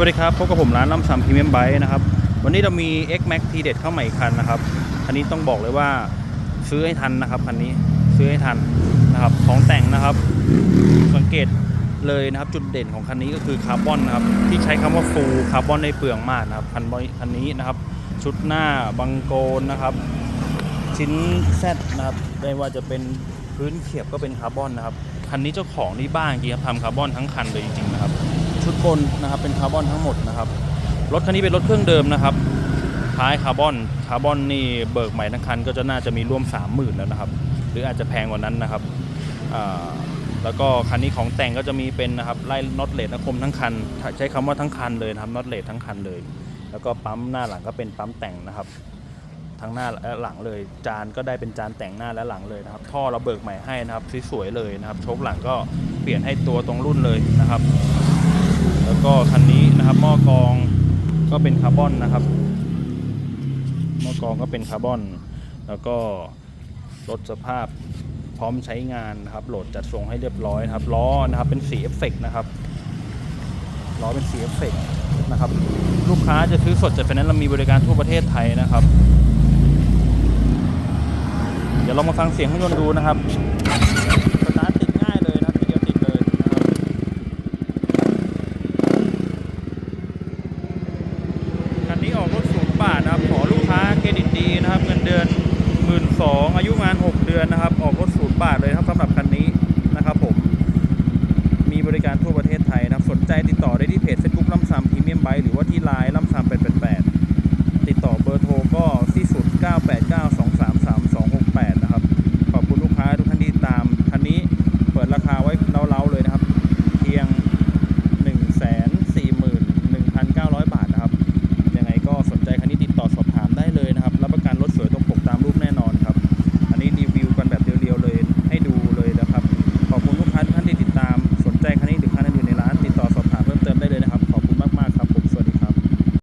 สวัสดีครับพบกับผมร้านน้ำซัมพรีเมียมไบค์นะครับ วันนี้เรามี X Max ทีเด็ดเข้ามาอีกคันนะครับคันนี้ต้องบอกเลยว่าซื้อให้ทันนะครับคันนี้ซื้อให้ทันนะครับของแต่งนะครับ สังเกตเลยนะครับจุดเด่นของคันนี้ก็คือคาร์บอนนะครับที่ใช้คำว่าฟูลคาร์บอนในเปลืองมากนะครับคันบคันนี้นะครับ ชุดหน้าบังโกนนะครับ ชิ้นแซดนะครับไม่ว่าจะเป็นพื้นเขียบก็เป็นคาร์บอนนะครับคันนี้เจ้าของนี่บ้าจริงครับทำคาร์บอนทั้งคันเลยจริงๆนะครับ ชุดบนนะครับเป็นคาร์บอนทั้งหมดนะครับรถคันนี้เป็นรถเครื่องเดิมนะครับท้ายคาร์บอนคาร์บอนนี่เบิกใหม่ทั้งคันก็จะน่าจะมีร่วม 30,000 แล้วนะครับ หรืออาจจะแพงกว่านั้นนะครับแล้วก็คันนี้ของแต่งก็จะมีเป็นนะครับไล่น็อตเลดนะคมทั้งคัน ใช้คำว่าทั้งคันเลยนะครับน็อตเลดทั้งคันเลย แล้วก็ปั๊มหน้าหลังก็เป็นปั๊มแต่งนะครับ ทั้งหน้าและหลังเลย จานก็ได้เป็นจานแต่งหน้าและหลังเลยนะครับ ท่อเราเบิกใหม่ให้นะครับสวยๆเลยนะครับโชคหลังก็เปลี่ยนให้ตัวตรงรุ่นเลยนะครับ แล้วก็คันนี้นะครับหม้อกรองก็เป็นคาร์บอนนะครับหม้อกรองก็เป็นคาร์บอน แล้วก็ลดสภาพพร้อมใช้งานนะครับ โหลดจัดส่งให้เรียบร้อยนะครับล้อนะครับเป็นสีเอฟเฟกนะครับล้อเป็นสีเอฟเฟกนะครับ ลูกค้าจะซื้อสดจากไฟแนนซ์เรามีบริการทั่วประเทศไทยนะครับ เดี๋ยวเรามาฟังเสียงเครื่องยนต์ดูนะครับ บาทนะครับ ขอลูกค้าเครดิตดีนะครับ เงินเดือน 1 2ื่นอายุงาน 6 เดือนนะครับ ออกรถศูนย์บาทเลยครับสำหรับคันนี้นะครับผม มีบริการทั่วประเทศไทยนะสนใจติดต่อได้ที่เพจเฟซบุ๊กล่ำซมพรีเมียมไบหรือว่าที่ไลน์ล่ำซำแปดติดต่อเบอร์โทรก็ที่สุดเก้าแปดเก้าสองสามสามสองหกแปดนะครับ ขอบคุณลูกค้าทุกท่านที่ตามคันนี้เปิดราคาไว้เล้า